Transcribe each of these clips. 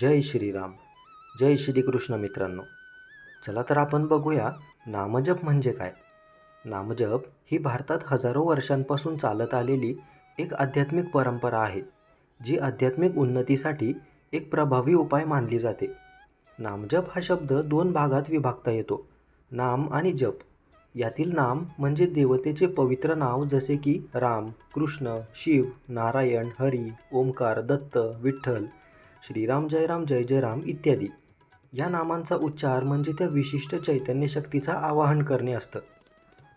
जय श्रीराम. जय श्रीकृष्ण मित्रांनो. चला तर आपण बघूया नामजप म्हणजे काय? नामजप ही भारतात हजारो वर्षांपासून चालत आलेली एक आध्यात्मिक परंपरा आहे जी आध्यात्मिक उन्नतीसाठी एक प्रभावी उपाय मानली जाते. नामजप हा शब्द दोन भागात विभागता येतो नाम आणि जप. यातील नाम म्हणजे देवतेचे पवित्र नाव जसे की राम कृष्ण शिव नारायण हरी ओमकार दत्त विठ्ठल श्रीराम जयराम जय जयराम इत्यादी. या नामांचा उच्चार म्हणजे त्या विशिष्ट चैतन्य शक्तीचा आवाहन करणे असतं.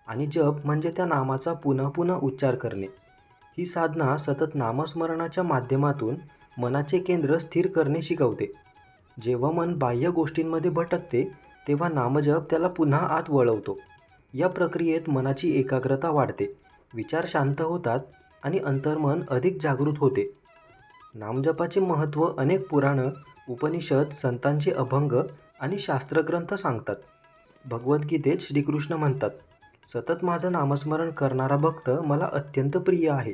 आणि जप म्हणजे त्या नामाचा पुन्हा पुन्हा उच्चार करणे. ही साधना सतत नामस्मरणाच्या माध्यमातून मनाचे केंद्र स्थिर करणे शिकवते. जेव्हा मन बाह्य गोष्टींमध्ये भटकते तेव्हा नामजप त्याला पुन्हा आत वळवतो. या प्रक्रियेत मनाची एकाग्रता वाढते. विचार शांत होतात आणि अंतर्मन अधिक जागृत होते. नामजपाचे महत्त्व अनेक पुराणं उपनिषद संतांचे अभंग आणि शास्त्रग्रंथ सांगतात. भगवद्गीतेत श्रीकृष्ण म्हणतात सतत माझं नामस्मरण करणारा भक्त मला अत्यंत प्रिय आहे.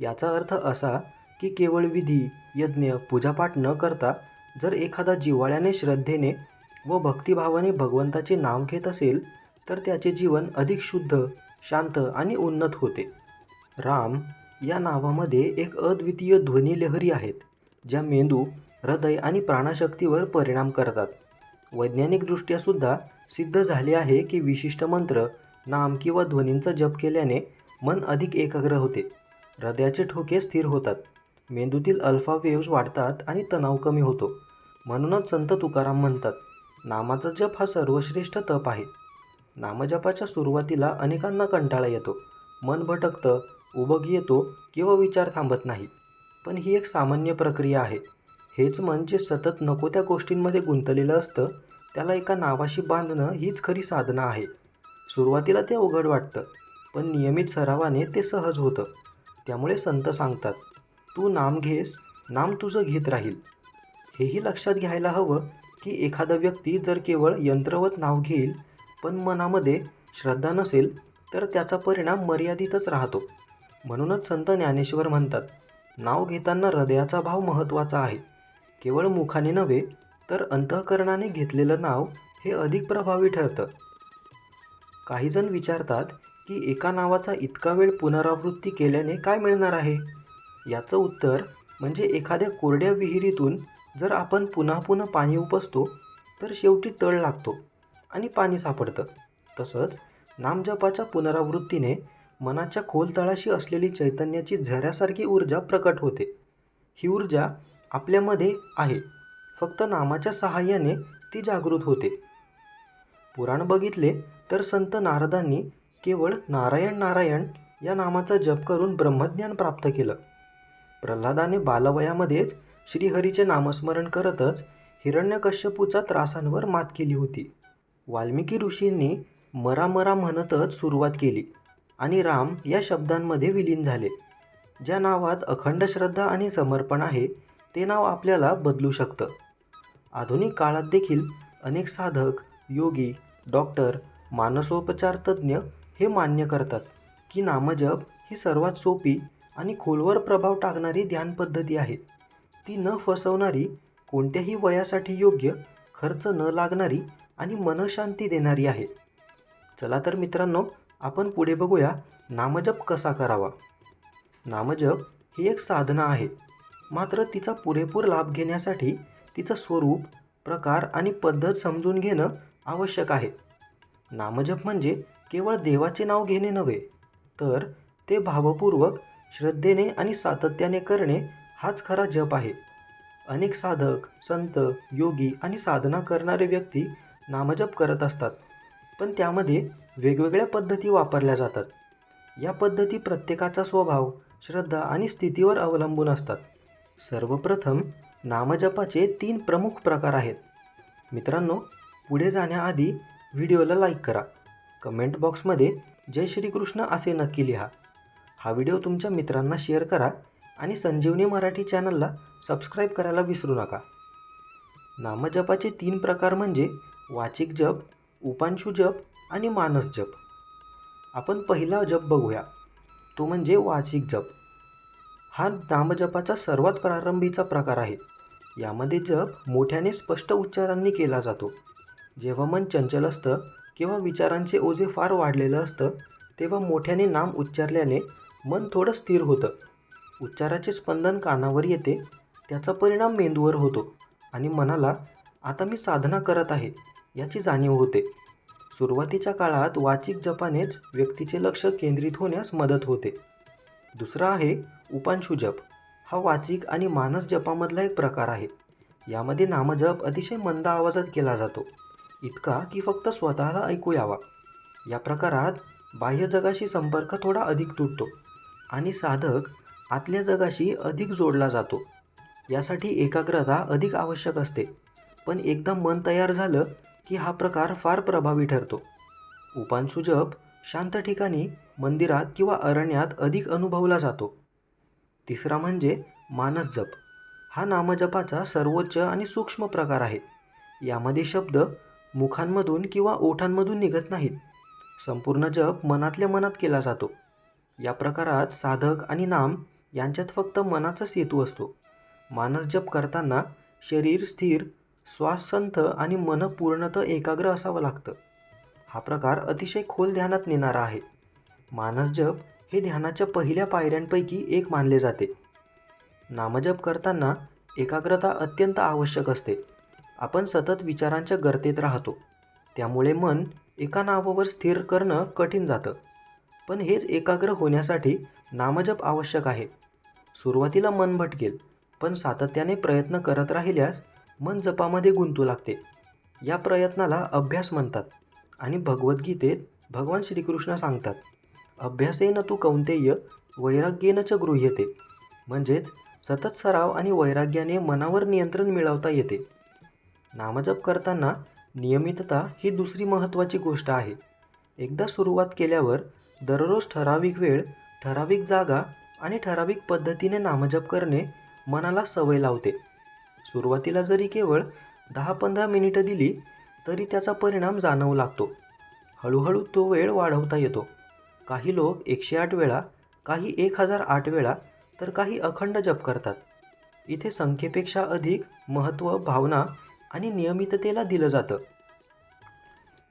याचा अर्थ असा की केवळ विधी यज्ञ पूजापाठ न करता जर एखादा जिव्हाळ्याने श्रद्धेने व भक्तिभावाने भगवंताचे नाव घेत असेल तर त्याचे जीवन अधिक शुद्ध शांत आणि उन्नत होते. राम या नावामध्ये एक अद्वितीय ध्वनिलहरी आहेत ज्या मेंदू हृदय आणि प्राणशक्तीवर परिणाम करतात. वैज्ञानिकदृष्ट्यासुद्धा सिद्ध झाले आहे की विशिष्ट मंत्र नाम किंवा ध्वनींचा जप केल्याने मन अधिक एकाग्र होते. हृदयाचे ठोके स्थिर होतात. मेंदूतील अल्फा वेव्ज वाढतात आणि तणाव कमी होतो. म्हणूनच संत तुकाराम म्हणतात नामाचा जप हा सर्वश्रेष्ठ तप आहे. नामजपाच्या सुरुवातीला अनेकांना कंटाळा येतो. मन भटकतं उबग येतो किंवा विचार थांबत नाही पण ही एक सामान्य प्रक्रिया आहे. हेच मन जे सतत नको त्या गोष्टींमध्ये गुंतलेलं असतं त्याला एका नावाशी बांधणं हीच खरी साधना आहे. सुरुवातीला ते अवघड वाटतं पण नियमित सरावाने ते सहज होतं. त्यामुळे संत सांगतात तू नाम घेस नाम तुझं घेत राहील. हेही लक्षात घ्यायला हवं की एखादा व्यक्ती जर केवळ यंत्रवत नाव घेईल पण मनामध्ये श्रद्धा नसेल तर त्याचा परिणाम मर्यादितच राहतो. म्हणूनच संत ज्ञानेश्वर म्हणतात नाव घेताना हृदयाचा भाव महत्त्वाचा आहे. केवळ मुखाने नव्हे तर अंतःकरणाने घेतलेलं नाव हे अधिक प्रभावी ठरतं. काहीजण विचारतात की एका नावाचा इतका वेळ पुनरावृत्ती केल्याने काय मिळणार आहे? याचं उत्तर म्हणजे एखाद्या कोरड्या विहिरीतून जर आपण पुन्हा पुन्हा पाणी उपसतो तर शेवटी तळ लागतो आणि पाणी सापडतं. तसंच नामजपाच्या पुनरावृत्तीने मनाच्या खोल तळाशी असलेली चैतन्याची झऱ्यासारखी ऊर्जा प्रकट होते. ही ऊर्जा आपल्यामध्ये आहे. फक्त नामाच्या सहाय्याने ती जागृत होते. पुराण बघितले तर संत नारदांनी केवळ नारायण नारायण या नामाचा जप करून ब्रह्मज्ञान प्राप्त केलं. प्रल्हादाने बालवयामध्येच श्रीहरीचे नामस्मरण करतच हिरण्यकश्यपूचा त्रासांवर मात केली होती. वाल्मिकी ऋषींनी मरा मरा म्हणतच सुरुवात केली. आणि राम या शब्दांमध्ये विलीन झाले. ज्या नावात अखंड श्रद्धा आणि समर्पण आहे ते नाव आपल्याला बदलू शकतं. आधुनिक काळात देखील अनेक साधक योगी डॉक्टर मानसोपचार तज्ज्ञ हे मान्य करतात की नामजप ही सर्वात सोपी आणि खोलवर प्रभाव टाकणारी ध्यान पद्धती आहे. ती न फसवणारी कोणत्याही वयासाठी योग्य खर्च न लागणारी आणि मनशांती देणारी आहे. चला तर मित्रांनो आपण पुढे बघूया नामजप कसा करावा. नामजप ही एक साधना आहे. मात्र तिचा पुरेपूर लाभ घेण्यासाठी तिचं स्वरूप प्रकार आणि पद्धत समजून घेणं आवश्यक आहे. नामजप म्हणजे केवळ देवाचे नाव घेणे नव्हे तर ते भावपूर्वक श्रद्धेने आणि सातत्याने करणे हाच खरा जप आहे. अनेक साधक संत योगी आणि साधना करणारे व्यक्ती नामजप करत असतात. पण त्यामध्ये वेगवेगळ्या पद्धती वापरल्या जातात. या पद्धती प्रत्येकाचा स्वभाव श्रद्धा आणि स्थितीवर अवलंबून असतात. सर्वप्रथम नामजपाचे तीन प्रमुख प्रकार आहेत. मित्रांनो पुढे जाण्याआधी व्हिडिओला लाईक करा. कमेंट बॉक्समध्ये जय श्रीकृष्ण असे नक्की लिहा. हा व्हिडिओ तुमच्या मित्रांना शेअर करा आणि संजीवनी मराठी चॅनलला सबस्क्राईब करायला विसरू नका. नामजपाचे तीन प्रकार म्हणजे वाचिक जप उपांशु जप आणि मानस जप. आपण पहिला जप बघूया. तो म्हणजे वाचिक जप. हा नामजपाचा सर्वात प्रारंभीचा प्रकार आहे. यामध्ये जप मोठ्याने स्पष्ट उच्चारांनी केला जातो. जेव्हा मन चंचल असतं किंवा विचारांचे ओझे फार वाढलेलं असतं तेव्हा मोठ्याने नाम उच्चारल्याने मन थोडं स्थिर होतं. उच्चाराचे स्पंदन कानावर येते त्याचा परिणाम मेंदूवर होतो आणि मनाला आता मी साधना करत आहे याची जाणीव होते. सुरुवातीच्या काळात वाचिक जपानेच व्यक्तीचे लक्ष केंद्रित होण्यास मदत होते. दुसरा आहे उपांशु जप. हा वाचिक आणि मानस जपामधला एक प्रकार आहे. यामध्ये नामजप अतिशय मंद आवाजात केला जातो. इतका की फक्त स्वतःला ऐकू यावा. या प्रकारात बाह्य जगाशी संपर्क थोडा अधिक तुटतो आणि साधक आतल्या जगाशी अधिक जोडला जातो. यासाठी एकाग्रता अधिक आवश्यक असते. पण एकदा मन तयार झालं की हा प्रकार फार प्रभावी ठरतो. उपांशु जप शांत ठिकाणी मंदिरात किंवा अरण्यात अधिक अनुभवला जातो. तिसरा म्हणजे मानस जप. हा नामजपाचा सर्वोच्च आणि सूक्ष्म प्रकार आहे. यामध्ये शब्द मुखांमधून किंवा ओठांमधून निघत नाहीत. संपूर्ण जप मनातल्या मनात केला जातो. या प्रकारात साधक आणि नाम यांच्यात फक्त मनाचा सेतू असतो. मानस जप करताना शरीर स्थिर श्वास संथ आणि मन पूर्णतः एकाग्र असावं लागतं. हा प्रकार अतिशय खोल ध्यानात नेणारा आहे. मानसजप हे ध्यानाच्या पहिल्या पायऱ्यांपैकी एक मानले जाते. नामजप करताना एकाग्रता अत्यंत आवश्यक असते. आपण सतत विचारांच्या गर्तेत राहतो. त्यामुळे मन एका नावावर स्थिर करणं कठीण जातं. पण हेच एकाग्र होण्यासाठी नामजप आवश्यक आहे. सुरुवातीला मन भटकेल पण सातत्याने प्रयत्न करत राहिल्यास मन जपामध्ये गुंतू लागते. या प्रयत्नाला अभ्यास म्हणतात आणि भगवद्गीतेत भगवान श्रीकृष्ण सांगतात अभ्यासेन तू कौंतेय वैराग्येन च गृह्यते. म्हणजेच सतत सराव आणि वैराग्याने मनावर नियंत्रण मिळवता येते. नामजप करताना नियमितता ही दुसरी महत्त्वाची गोष्ट आहे. एकदा सुरुवात केल्यावर दररोज ठराविक वेळ ठराविक जागा आणि ठराविक पद्धतीने नामजप करणे मनाला सवय लावते. सुरुवातीला जरी केवळ दहा पंधरा मिनिटं दिली तरी त्याचा परिणाम जाणवू लागतो. हळूहळू तो वेळ वाढवता येतो. काही लोक एकशे आठ वेळा काही एक हजार आठ वेळा तर काही अखंड जप करतात. इथे संख्येपेक्षा अधिक महत्त्व भावना आणि नियमिततेला दिलं जातं.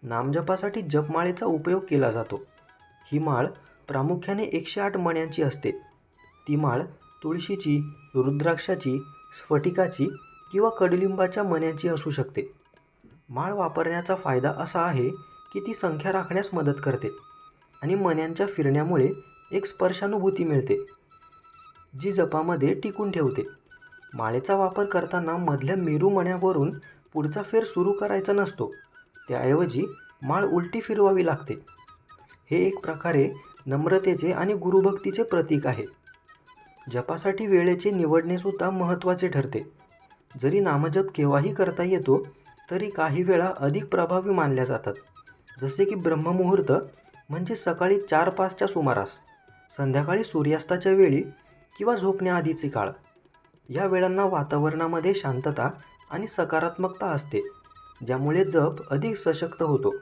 नामजपासाठी जपमाळेचा उपयोग केला जातो. ही माळ प्रामुख्याने एकशे आठ मण्यांची असते. ती माळ तुळशीची रुद्राक्षाची स्फटिकाची किंवा कडुलिंबाच्या मण्यांची असू शकते. माळ वापरण्याचा फायदा असा आहे की ती संख्या राखण्यास मदत करते आणि मण्यांच्या फिरण्यामुळे एक स्पर्शानुभूती मिळते जी जपामध्ये टिकून ठेवते. माळेचा वापर करताना मधल्या मेरू मण्यावरून पुढचा फेर सुरू करायचा नसतो त्याऐवजी माळ उलटी फिरवावी लागते. हे एक प्रकारे नम्रतेचे आणि गुरुभक्तीचे प्रतीक आहे. जपासाठी वेळेचे निवडणेसुद्धा महत्त्वाचे ठरते. जरी नामजप केव्हाही करता येतो तरी काही वेळा अधिक प्रभावी मानल्या जातात. जसे की ब्रह्ममुहूर्त म्हणजे सकाळी चार पाचच्या सुमारास संध्याकाळी सूर्यास्ताच्या वेळी किंवा झोपण्याआधीचे काळ. या वेळांना वातावरणामध्ये शांतता आणि सकारात्मकता असते ज्यामुळे जप अधिक सशक्त होतो.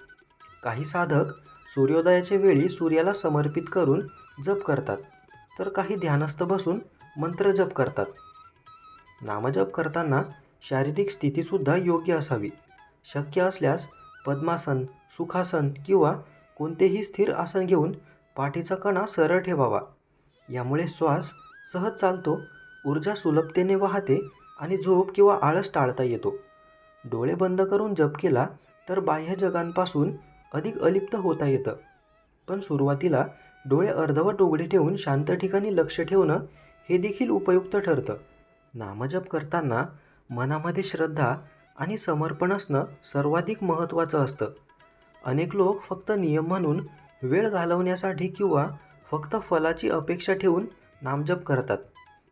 काही साधक सूर्योदयाच्या वेळी सूर्याला समर्पित करून जप करतात. तर काही ध्यानस्थ बसून मंत्र जप करतात. नामजप करताना शारीरिक स्थितीसुद्धा योग्य असावी. शक्य असल्यास पद्मासन सुखासन किंवा कोणतेही स्थिर आसन घेऊन पाठीचा कणा सरळ ठेवावा. यामुळे श्वास सहज चालतो ऊर्जा सुलभतेने वाहते आणि झोप किंवा आळस टाळता येतो. डोळे बंद करून जप केला तर बाह्य जगांपासून अधिक अलिप्त होता येतं. पण सुरुवातीला डोळे अर्धवट उघडे ठेवून शांत ठिकाणी लक्ष ठेवणं हे देखील उपयुक्त ठरतं. नामजप करताना मनामध्ये श्रद्धा आणि समर्पण असणं सर्वाधिक महत्त्वाचं असतं. अनेक लोक फक्त नियम म्हणून वेळ घालवण्यासाठी किंवा फक्त फलाची अपेक्षा ठेवून नामजप करतात.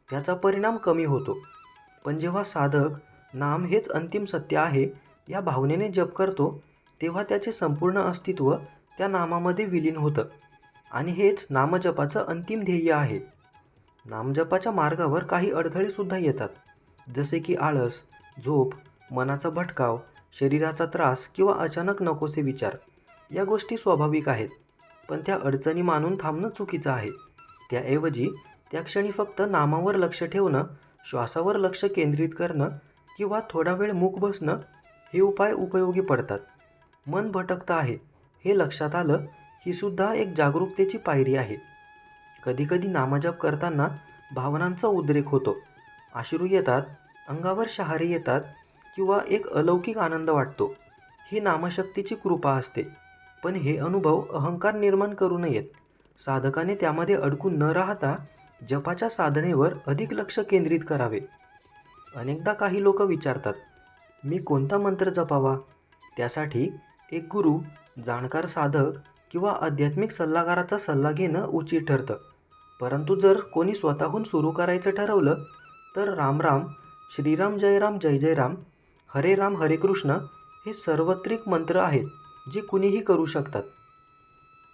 त्याचा परिणाम कमी होतो. पण जेव्हा साधक नाम हेच अंतिम सत्य आहे या भावनेने जप करतो तेव्हा त्याचे संपूर्ण अस्तित्व त्या नामामध्ये विलीन होतं. आणि हेच नामजपाचं अंतिम ध्येय आहे. नामजपाच्या मार्गावर काही अडथळेसुद्धा येतात. जसे की आळस झोप मनाचा भटकाव शरीराचा त्रास किंवा अचानक नकोसे विचार. या गोष्टी स्वाभाविक आहेत पण त्या अडचणी मानून थांबणं चुकीचं आहे. त्याऐवजी त्या क्षणी फक्त नामावर लक्ष ठेवणं श्वासावर लक्ष केंद्रित करणं किंवा थोडा वेळ मूक बसणं हे उपाय उपयोगी पडतात. मन भटकतं आहे हे लक्षात आलं ही सुद्धा एक जागरूकतेची पायरी आहे. कधीकधी नामजप करताना भावनांचा उद्रेक होतो. अश्रू येतात अंगावर शहारे येतात किंवा एक अलौकिक आनंद वाटतो. ही नामशक्तीची कृपा असते. पण हे अनुभव अहंकार निर्माण करू नयेत. साधकाने त्यामध्ये अडकून न राहता जपाच्या साधनेवर अधिक लक्ष केंद्रित करावे. अनेकदा काही लोक विचारतात मी कोणता मंत्र जपावा? त्यासाठी एक गुरु जाणकार साधक किंवा आध्यात्मिक सल्लागाराचा सल्ला घेणं उचित ठरतं. परंतु जर कोणी स्वतःहून सुरू करायचं ठरवलं तर रामराम श्रीराम जयराम जय जयराम हरे राम हरे कृष्ण हे सार्वत्रिक मंत्र आहेत जे कुणीही करू शकतात.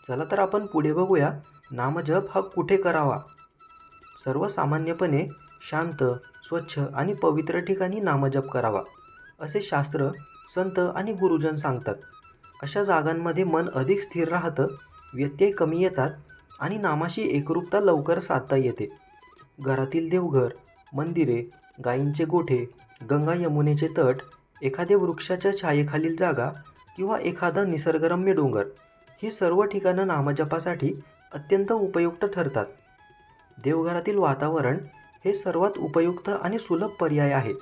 चला तर आपण पुढे बघूया नामजप हा कुठे करावा? सर्वसामान्यपणे शांत स्वच्छ आणि पवित्र ठिकाणी नामजप करावा असे शास्त्र संत आणि गुरुजन सांगतात. अशा जागांमध्ये मन अधिक स्थिर राहतं व्यत्यय कमी येतात आणि नामाशी एकरूपता लवकर साधता येते. घरातील देवघर मंदिरे गायींचे गोठे गंगा यमुनेचे तट एखाद्या वृक्षाच्या छायेखालील जागा किंवा एखादा निसर्गरम्य डोंगर ही सर्व ठिकाणं नामजपासाठी अत्यंत उपयुक्त ठरतात. देवघरातील वातावरण हे सर्वात उपयुक्त आणि सुलभ पर्याय आहे.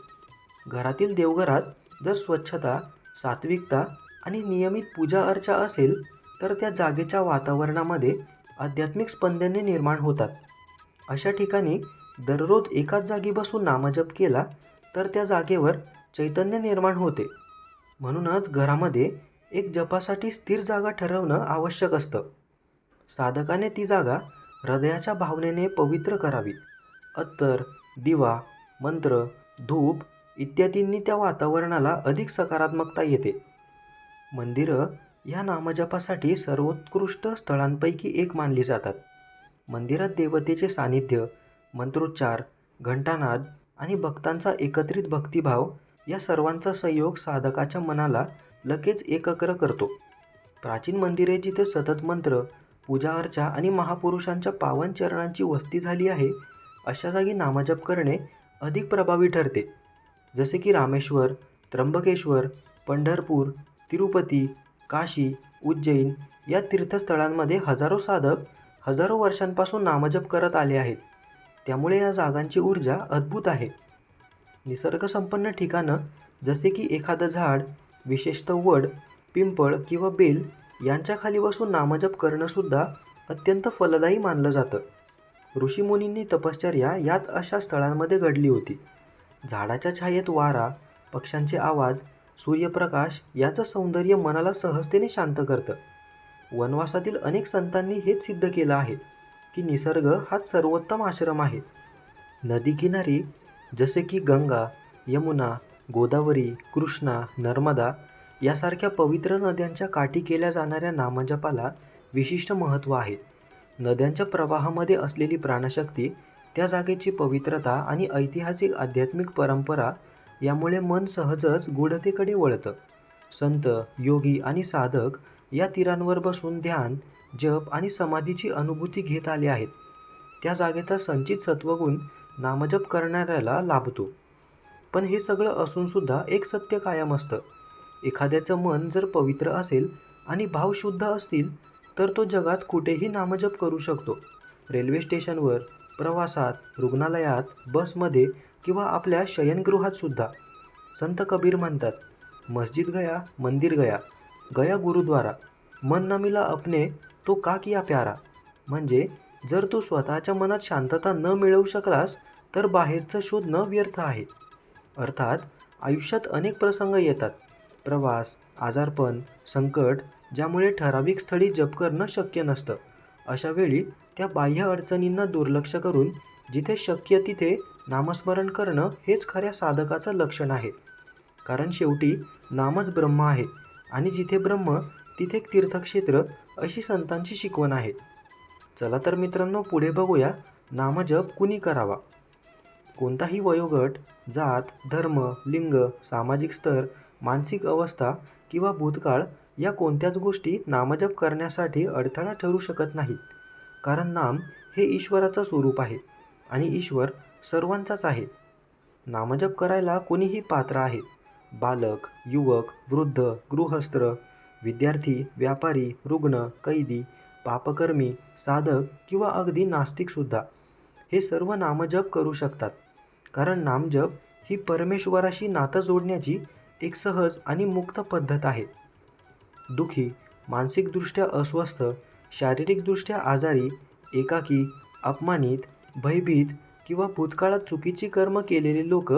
घरातील देवघरात जर स्वच्छता सात्विकता आणि नियमित पूजा अर्चा असेल तर त्या जागेच्या वातावरणामध्ये आध्यात्मिक स्पंदने निर्माण होतात. अशा ठिकाणी दररोज एकाच जागी बसून नामजप केला तर त्या जागेवर चैतन्य निर्माण होते. म्हणूनच घरामध्ये एक जपासाठी स्थिर जागा ठरवणं आवश्यक असतं. साधकाने ती जागा हृदयाच्या भावनेने पवित्र करावी. अत्तर दिवा मंत्र धूप इत्यादींनी त्या वातावरणाला अधिक सकारात्मकता येते. मंदिरं या नामजपासाठी सर्वोत्कृष्ट स्थळांपैकी एक मानली जातात. मंदिरात देवतेचे सानिध्य मंत्रोच्चार घंटानाद आणि भक्तांचा एकत्रित भक्तिभाव या सर्वांचा संयोग साधकाच्या मनाला लगेच एकत्र करतो. प्राचीन मंदिरे जिथे सतत मंत्र पूजा अर्चा आणि महापुरुषांच्या पावन चरणांची वस्ती झाली आहे अशा जागी नामजप करणे अधिक प्रभावी ठरते. जसे की रामेश्वर त्र्यंबकेश्वर पंढरपूर तिरुपती काशी उज्जैन या तीर्थस्थळांमध्ये हजारो साधक हजारो वर्षांपासून नामजप करत आले आहेत. त्यामुळे या जागांची ऊर्जा अद्भुत आहे. निसर्गसंपन्न ठिकाणं जसे की एखादं झाड विशेषतः वड पिंपळ किंवा बेल यांच्याखाली बसून नामजप करणंसुद्धा अत्यंत फलदायी मानलं जातं. ऋषीमुनींनी तपश्चर्या याच अशा स्थळांमध्ये घडली होती. झाडाच्या छायेत वारा पक्ष्यांचे आवाज सूर्यप्रकाश याचं सौंदर्य मनाला सहजतेने शांत करतं. वनवासातील अनेक संतांनी हेच सिद्ध केलं आहे की निसर्ग हाच सर्वोत्तम आश्रम आहे. नदीकिनारी जसे की गंगा यमुना गोदावरी कृष्णा नर्मदा यासारख्या पवित्र नद्यांच्या काठी केल्या जाणाऱ्या नामजपाला विशिष्ट महत्त्व आहे. नद्यांच्या प्रवाहामध्ये असलेली प्राणशक्ती त्या जागेची पवित्रता आणि ऐतिहासिक आध्यात्मिक परंपरा यामुळे मन सहजच गूढतेकडे वळतं. संत योगी आणि साधक या तीरांवर बसून ध्यान जप आणि समाधीची अनुभूती घेत आले आहेत. त्या जागेचा संचित सत्वगुण नामजप करणाऱ्याला लाभतो. पण हे सगळं असूनसुद्धा एक सत्य कायम असतं. एखाद्याचं मन जर पवित्र असेल आणि भाव शुद्ध असतील तर तो जगात कुठेही नामजप करू शकतो. रेल्वे स्टेशनवर प्रवासात रुग्णालयात बसमध्ये किंवा आपल्या शयनगृहातसुद्धा संत कबीर म्हणतात मस्जिद गया मंदिर गया गया गुरुद्वारा मन न मिला अपने तो का किया प्यारा? म्हणजे जर तू स्वतःच्या मनात शांतता न मिळवू शकलास तर बाहेरचं शोधणं व्यर्थ आहे. अर्थात आयुष्यात अनेक प्रसंग येतात. प्रवास आजारपण संकट ज्यामुळे ठराविक स्थळी जप करणं शक्य नसतं. अशावेळी त्या बाह्य अडचणींना दुर्लक्ष करून जिथे शक्य तिथे नामस्मरण करणं हेच खऱ्या साधकाचं लक्षण आहे. कारण शेवटी नामच ब्रह्म आहे आणि जिथे ब्रह्म तिथे तीर्थक्षेत्र अशी संतांची शिकवण आहे. चला तर मित्रांनो पुढे बघूया नामजप कुणी करावा? कोणताही वयोगट जात धर्म लिंग सामाजिक स्तर मानसिक अवस्था किंवा भूतकाळ या कोणत्याच गोष्टी नामजप करण्यासाठी अडथळा ठरू शकत नाहीत. कारण नाम हे ईश्वराचं स्वरूप आहे आणि ईश्वर सर्वांचाच आहे. नामजप करायला कोणीही पात्र आहे. बालक युवक वृद्ध गृहस्थ विद्यार्थी व्यापारी रुग्ण कैदी पापकर्मी साधक किंवा अगदी नास्तिकसुद्धा हे सर्व नामजप करू शकतात. कारण नामजप ही परमेश्वराशी नातं जोडण्याची एक सहज आणि मुक्त पद्धत आहे. दुःखी मानसिकदृष्ट्या अस्वस्थ शारीरिकदृष्ट्या आजारी एकाकी अपमानित भयभीत किंवा भूतकाळात चुकीची कर्म केलेले लोक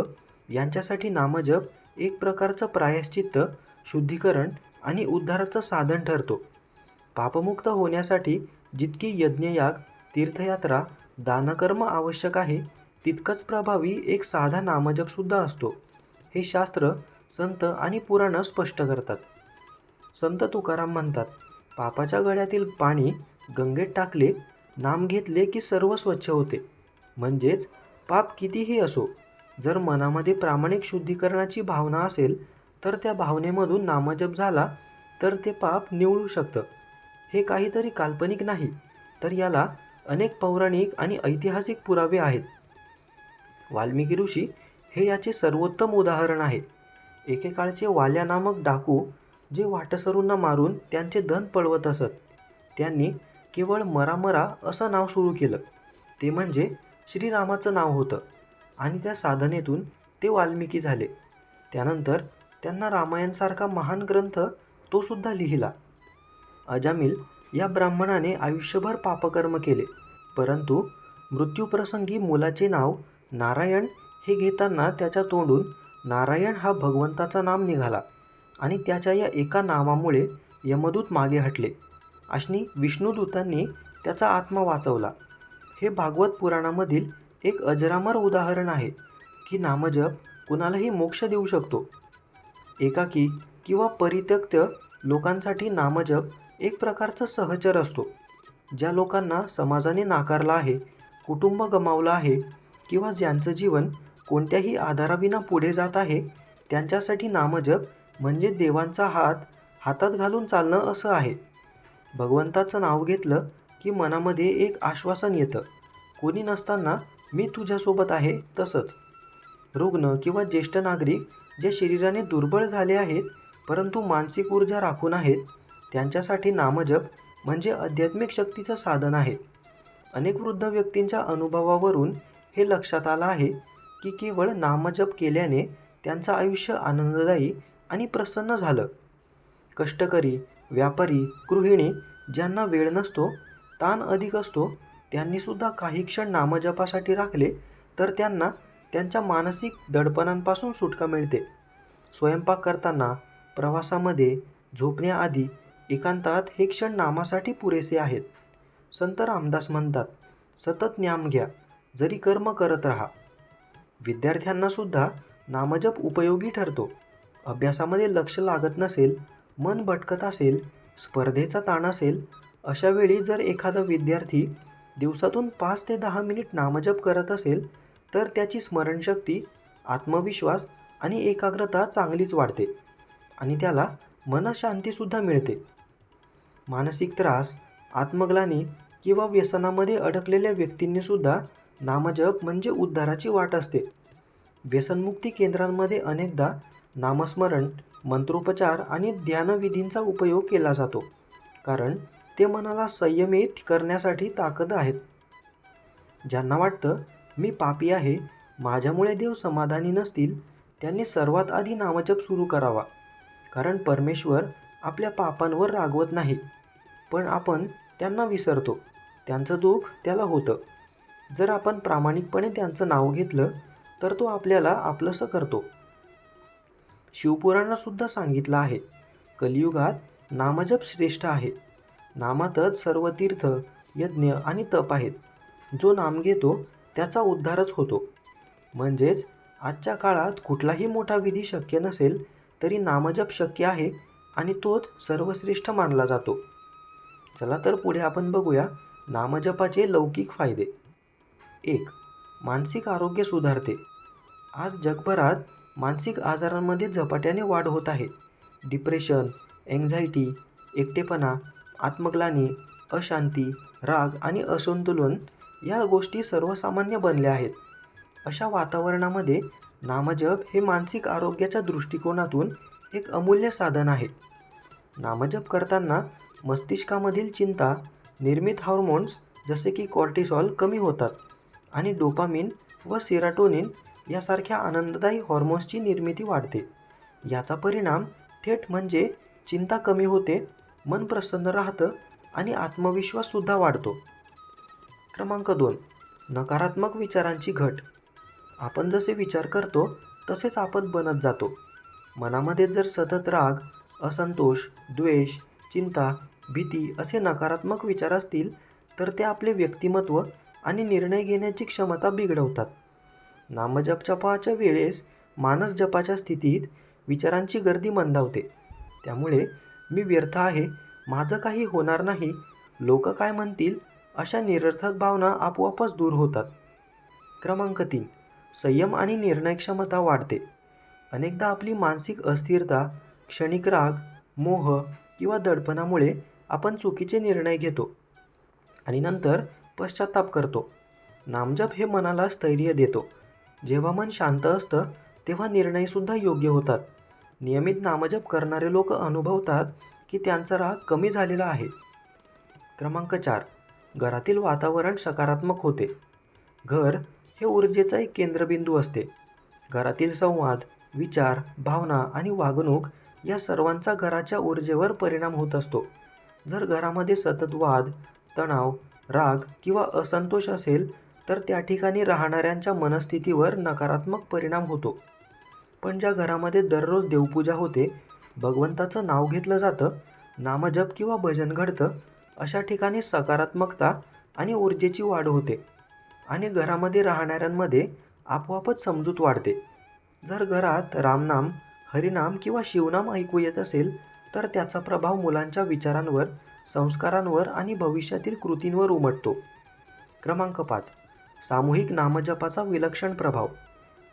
यांच्यासाठी नामजप एक प्रकारचं प्रायश्चित्त शुद्धीकरण आणि उद्धाराचं साधन ठरतो. पापमुक्त होण्यासाठी जितकी यज्ञयाग तीर्थयात्रा दानकर्म आवश्यक आहे तितकंच प्रभावी एक साधा नामजपसुद्धा असतो. हे शास्त्र संत आणि पुराणं स्पष्ट करतात. संत तुकाराम म्हणतात पापाच्या गळ्यातील पाणी गंगेत टाकले नाम घेतले की सर्व स्वच्छ होते. म्हणजेच पाप कितीही असो जर मनामध्ये प्रामाणिक शुद्धीकरणाची भावना असेल तर त्या भावनेमधून नामजप झाला तर ते पाप निवळू शकतं. हे काहीतरी काल्पनिक नाही तर याला अनेक पौराणिक आणि ऐतिहासिक पुरावे आहेत. वाल्मिकी ऋषी हे याचे सर्वोत्तम उदाहरण आहे. एकेकाळचे वाल्या नामक डाकू जे वाटसरूंना मारून त्यांचे धन पळवत असत त्यांनी केवळ मरामरा असं नाव सुरू केलं. ते म्हणजे श्रीरामाचं नाव होतं. आणि त्या साधनेतून ते वाल्मिकी झाले. त्यानंतर त्यांना रामायणसारखा महान ग्रंथ तोसुद्धा लिहिला. अजामिल या ब्राह्मणाने आयुष्यभर पापकर्म केले. परंतु मृत्यूप्रसंगी मुलाचे नाव नारायण हे घेताना त्याच्या तोंडून नारायण हा भगवंताचा नाम निघाला आणि त्याच्या या एका नावामुळे यमदूत मागे हटले. अशनी विष्णुदूतांनी त्याचा आत्मा वाचवला. हे भागवत पुराणामधील एक अजरामर उदाहरण आहे की नामजप कुणालाही मोक्ष देऊ शकतो. एकाकी किंवा परित्यक्त लोकांसाठी नामजप एक प्रकारचा सहचर असतो ज्या लोकांना समाजाने नाकारला आहे कुटुंब गमावलं आहे किंवा ज्यांचं जीवन कोणत्याही आधाराविना पुढे जात आहे त्यांच्यासाठी नामजप म्हणजे देवांचा हात हातात घालून चालणं असं आहे. भगवंताचं नाव घेतलं की मनामध्ये एक आश्वासन येतं. कोणी नसताना मी तुझ्यासोबत आहे तसंच. रुग्ण किंवा ज्येष्ठ नागरिक जे शरीराने दुर्बळ झाले आहेत परंतु मानसिक ऊर्जा राखून आहेत त्यांच्यासाठी नामजप म्हणजे आध्यात्मिक शक्तीचं साधन आहे. अनेक वृद्ध व्यक्तींच्या अनुभवावरून हे लक्षात आलं आहे की केवळ नामजप केल्याने त्यांचं आयुष्य आनंददायी आणि प्रसन्न झालं. कष्टकरी व्यापारी गृहिणी ज्यांना वेळ नसतो ताण अधिक असतो त्यांनीसुद्धा काही क्षण नामजपासाठी राखले तर त्यांना त्यांच्या मानसिक दडपणांपासून सुटका मिळते. स्वयंपाक करताना प्रवासामध्ये झोपण्याआधी एकांतात हे क्षण नामासाठी पुरेसे आहेत. संत रामदास म्हणतात सतत ज्ञान घ्या जरी कर्म करत राहा. विद्यार्थ्यांनासुद्धा नामजप उपयोगी ठरतो. अभ्यासामध्ये लक्ष लागत नसेल मन भटकत असेल स्पर्धेचा ताण असेल अशा वेळी जर एखादा विद्यार्थी दिवसातून पाच ते दहा मिनिट नामजप करत असेल तर त्याची स्मरणशक्ती आत्मविश्वास आणि एकाग्रता चांगलीच वाढते आणि त्याला मनशांतीसुद्धा मिळते. मानसिक त्रास आत्मग्लानी किंवा व्यसनामध्ये अडकलेल्या व्यक्तींनीसुद्धा नामजप म्हणजे उद्धाराची वाट असते. व्यसनमुक्ती केंद्रांमध्ये अनेकदा नामस्मरण मंत्रोपचार आणि ध्यानविधींचा उपयोग केला जातो. कारण ते मनाला संयमित करण्यासाठी ताकद आहेत. ज्यांना वाटतं मी पापी आहे माझ्यामुळे देव समाधानी नसतील त्यांनी सर्वात आधी नामजप सुरू करावा. कारण परमेश्वर आपल्या पापांवर रागवत नाही. पण आपण त्यांना विसरतो. त्यांचं दुःख त्याला होतं. जर आपण प्रामाणिकपणे त्यांचं नाव घेतलं तर तो आपल्याला आपलंसं करतो. शिवपुराणातसुद्धा सांगितलं आहे कलियुगात नामजप श्रेष्ठ आहे. नामातच सर्व तीर्थ यज्ञ आणि तप आहेत. जो नाम घेतो त्याचा उद्धारच होतो. म्हणजेच आजच्या काळात कुठलाही मोठा विधी शक्य नसेल तरी नामजप शक्य आहे आणि तोच सर्वश्रेष्ठ मानला जातो. चला तर पुढे आपण बघूया नामजपाचे लौकिक फायदे. एक मानसिक आरोग्य सुधारते. आज जगभरात मानसिक आजारांमध्ये झपाट्याने वाढ होत आहे. डिप्रेशन एन्झायटी एकटेपणा आत्मग्लानी अशांती राग आणि असंतुलन या गोष्टी सर्वसामान्य बनल्या आहेत. अशा वातावरणामध्ये नामजप हे मानसिक आरोग्याच्या दृष्टिकोनातून एक अमूल्य साधन आहे. नामजप करताना मस्तिष्कामधील चिंता निर्मित हार्मोन्स जसे की कॉर्टिसॉल कमी होतात आणि डोपामिन व सिराटोनिन यासारख्या आनंददायी हॉर्मोन्सची निर्मिती वाढते. याचा परिणाम थेट म्हणजे चिंता कमी होते मन प्रसन्न राहतं आणि आत्मविश्वाससुद्धा वाढतो. क्रमांक दोन नकारात्मक विचारांची घट. आपण जसे विचार करतो तसेच आपण बनत जातो. मनामध्ये जर सतत राग असंतोष द्वेष चिंता भीती असे नकारात्मक विचार असतील तर ते आपले व्यक्तिमत्व आणि निर्णय घेण्याची क्षमता बिघडवतात. नामजपजपाच्या वेळेस मानस जपाच्या स्थितीत विचारांची गर्दी मंदावते. त्यामुळे मी व्यर्थ आहे. माझं काही होणार नाही. लोक काय म्हणतील? अशा निरर्थक भावना आपोआपच दूर होतात. क्रमांक तीन. संयम आणि निर्णयक्षमता वाढते. अनेकदा आपली मानसिक अस्थिरता क्षणिक राग मोह किंवा दडपणामुळे आपण चुकीचे निर्णय घेतो आणि नंतर पश्चाताप करतो. नामजप हे मनाला स्थैर्य देतो. जेव्हा मन शांत असतं तेव्हा निर्णयसुद्धा योग्य होतात. नियमित नामजप करणारे लोक अनुभवतात की त्यांचा राग कमी झालेला आहे. क्रमांक चार. घरातील वातावरण सकारात्मक होते. घर हे ऊर्जेचा एक केंद्रबिंदू असते. घरातील संवाद विचार भावना आणि वागणूक या सर्वांचा घराच्या ऊर्जेवर परिणाम होत असतो. जर घरामध्ये सतत वाद तणाव राग किंवा असंतोष असेल तर त्या ठिकाणी राहणाऱ्यांच्या मनस्थितीवर नकारात्मक परिणाम होतो. पण ज्या घरामध्ये दररोज देवपूजा होते भगवंताचं नाव घेतलं जातं नामजप किंवा भजन घडतं अशा ठिकाणी सकारात्मकता आणि ऊर्जेची वाढ होते आणि घरामध्ये राहणाऱ्यांमध्ये आपोआपच समजूत वाढते. जर घरात रामनाम हरिनाम किंवा शिवनाम ऐकू येत असेल तर त्याचा प्रभाव मुलांच्या विचारांवर संस्कारांवर आणि भविष्यातील कृतींवर उमटतो. क्रमांक पाच. सामूहिक नामजपाचा विलक्षण प्रभाव.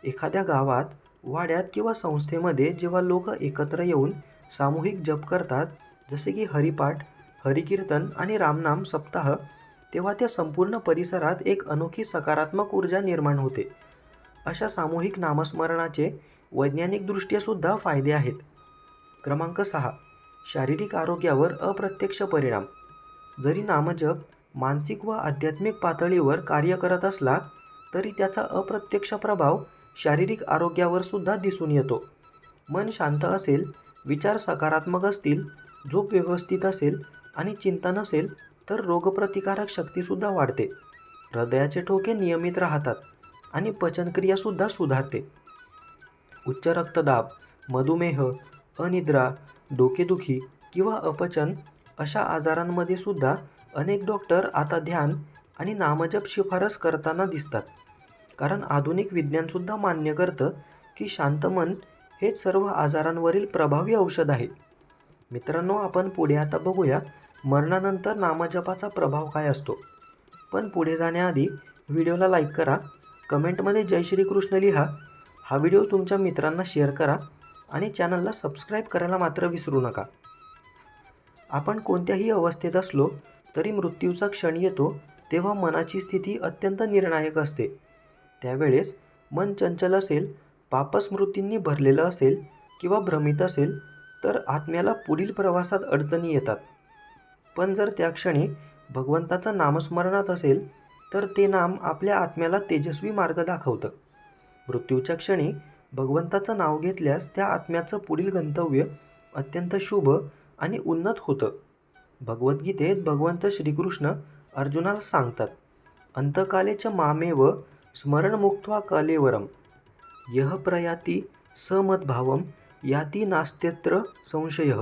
एखाद्या गावात वाड्यात किंवा संस्थेमध्ये जेव्हा लोक एकत्र येऊन सामूहिक जप करतात जसे की हरिपाठ हरिकीर्तन आणि रामनाम सप्ताह तेव्हा त्या संपूर्ण परिसरात एक अनोखी सकारात्मक ऊर्जा निर्माण होते. अशा सामूहिक नामस्मरणाचे वैज्ञानिकदृष्ट्यासुद्धा फायदे आहेत. क्रमांक सहा शारीरिक आरोग्यावर अप्रत्यक्ष परिणाम. जरी नामजप मानसिक व आध्यात्मिक पातळीवर कार्य करत असला तरी त्याचा अप्रत्यक्ष प्रभाव शारीरिक आरोग्यावर सुद्धा दिसून येतो. मन शांत असेल विचार सकारात्मक असतील झोप व्यवस्थित असेल आणि चिंता नसेल तर रोगप्रतिकारक शक्तीसुद्धा वाढते. हृदयाचे ठोके नियमित राहतात आणि पचनक्रियासुद्धा सुधारते. उच्च रक्तदाब मधुमेह अनिद्रा डोकेदुखी किंवा अपचन अशा आजारांमध्ये सुद्धा अनेक डॉक्टर आता ध्यान आणि नामजप शिफारस करताना दिसतात. कारण आधुनिक विज्ञानसुद्धा मान्य करतं की शांत मन हेच सर्व आजारांवरील प्रभावी औषध आहे. मित्रांनो आपण पुढे आता बघूया मरणानंतर नामजपाचा प्रभाव काय असतो. पण पुढे जाण्याआधी व्हिडिओला लाईक करा कमेंटमध्ये जय श्रीकृष्ण लिहा हा व्हिडिओ तुमच्या मित्रांना शेअर करा आणि चॅनलला सबस्क्राईब करायला मात्र विसरू नका. आपण कोणत्याही अवस्थेत असलो तरी मृत्यूचा क्षण येतो तेव्हा मनाची स्थिती अत्यंत निर्णायक असते. त्यावेळेस मन चंचल असेल पापस्मृतींनी भरलेलं असेल किंवा भ्रमित असेल तर आत्म्याला पुढील प्रवासात अडचणी येतात. पण जर त्या क्षणी भगवंताचं नामस्मरणात असेल तर ते नाम आपल्या आत्म्याला तेजस्वी मार्ग दाखवतं. मृत्यूच्या क्षणी भगवंताचं नाव घेतल्यास त्या आत्म्याचं पुढील गंतव्य अत्यंत शुभ आणि उन्नत होतं. भगवद्गीतेत भगवंत श्रीकृष्ण अर्जुनाला सांगतात अंतकालेच मामेव स्मरणमुक्त्वा कलेवरम। यह प्रयाती समद्भावम याती नास्त्यत्र संशय।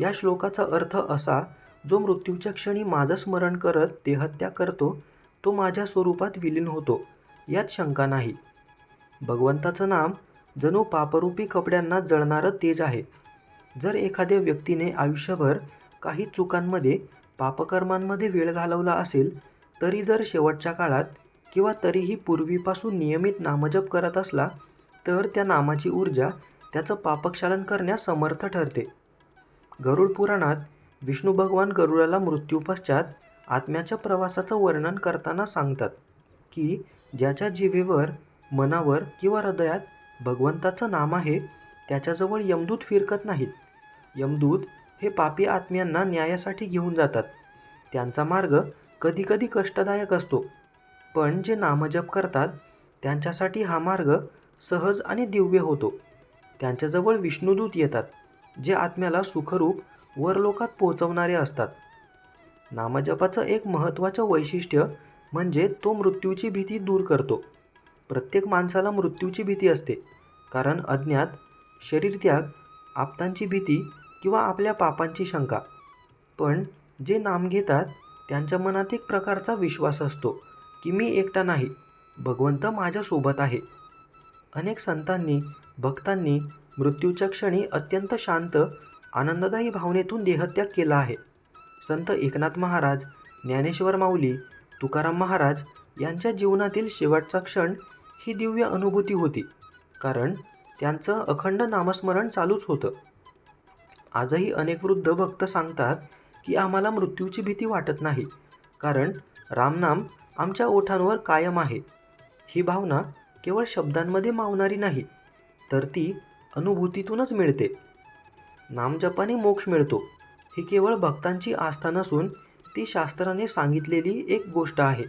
या श्लोकाचा अर्थ असा जो मृत्यूच्या क्षणी माझं स्मरण करत देहत्या करतो तो माझ्या स्वरूपात विलीन होतो यात शंका नाही। भगवंताचं नाम जणू पापरूपी कपड्यांना जळणारं तेज आहे। जर एखाद्या व्यक्तीने आयुष्यभर काही चुकांमध्ये पापकर्मांमध्ये वेळ घालवला असेल तरी जर शेवटच्या काळात किंवा तरीही पूर्वीपासून नियमित नामजप करत असला तर त्या नामाची ऊर्जा त्याचं पापक्षालन करण्यास समर्थ ठरते. गरुड पुराणात विष्णू भगवान गरुडाला मृत्यूपश्चात आत्म्याच्या प्रवासाचं वर्णन करताना सांगतात की ज्याच्या जीवेवर मनावर किंवा हृदयात भगवंताचं नाम आहे त्याच्याजवळ यमदूत फिरकत नाहीत. यमदूत हे पापी आत्म्यांना न्यायासाठी घेऊन जातात. त्यांचा मार्ग कधीकधी कष्टदायक असतो. पण जे नामजप करतात त्यांच्यासाठी हा मार्ग सहज आणि दिव्य होतो. त्यांच्याजवळ विष्णुदूत येतात जे आत्म्याला सुखरूप वरलोकात पोहोचवणारे असतात. नामजपाचं एक महत्त्वाचं वैशिष्ट्य म्हणजे तो मृत्यूची भीती दूर करतो. प्रत्येक माणसाला मृत्यूची भीती असते कारण अज्ञात शरीरत्याग आपतांची भीती किंवा आपल्या पापांची शंका. पण जे नाम घेतात त्यांच्या मनात एक प्रकारचा विश्वास असतो. की मी एकटा नाही. भगवंत माझ्यासोबत आहे. अनेक संतांनी भक्तांनी मृत्यूच्या क्षणी अत्यंत शांत आनंददायी भावनेतून देहत्याग केला आहे. संत एकनाथ महाराज ज्ञानेश्वर माऊली तुकाराम महाराज यांच्या जीवनातील शेवटचा क्षण ही दिव्य अनुभूती होती. कारण त्यांचं अखंड नामस्मरण चालूच होतं. आजही अनेक वृद्ध भक्त सांगतात की आम्हाला मृत्यूची भीती वाटत नाही. कारण रामनाम आमच्या ओठांवर कायम आहे. ही भावना केवळ शब्दांमध्ये मावणारी नाही तर ती अनुभूतीतूनच मिळते. नामजपाने मोक्ष मिळतो ही केवळ भक्तांची आस्था नसून ती शास्त्राने सांगितलेली एक गोष्ट आहे.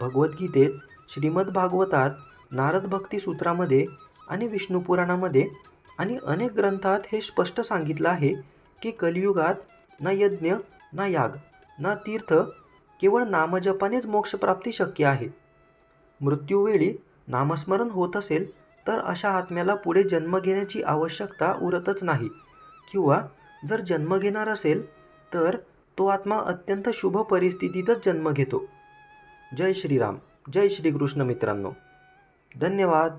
भगवद्गीतेत श्रीमद भागवतात नारद भक्ती सूत्रामध्ये आणि विष्णुपुराणामध्ये आणि अनेक ग्रंथात हे स्पष्ट सांगितलं आहे की कलियुगात ना यज्ञ ना याग ना तीर्थ केवळ नामजपानेच मोक्षप्राप्ती शक्य आहे. मृत्यूवेळी नामस्मरण होत असेल तर अशा आत्म्याला पुढे जन्म घेण्याची आवश्यकता उरतच नाही. किंवा जर जन्म घेणार असेल तर तो आत्मा अत्यंत शुभ परिस्थितीतच जन्म घेतो. जय श्रीराम. जय श्रीकृष्ण मित्रांनो. धन्यवाद.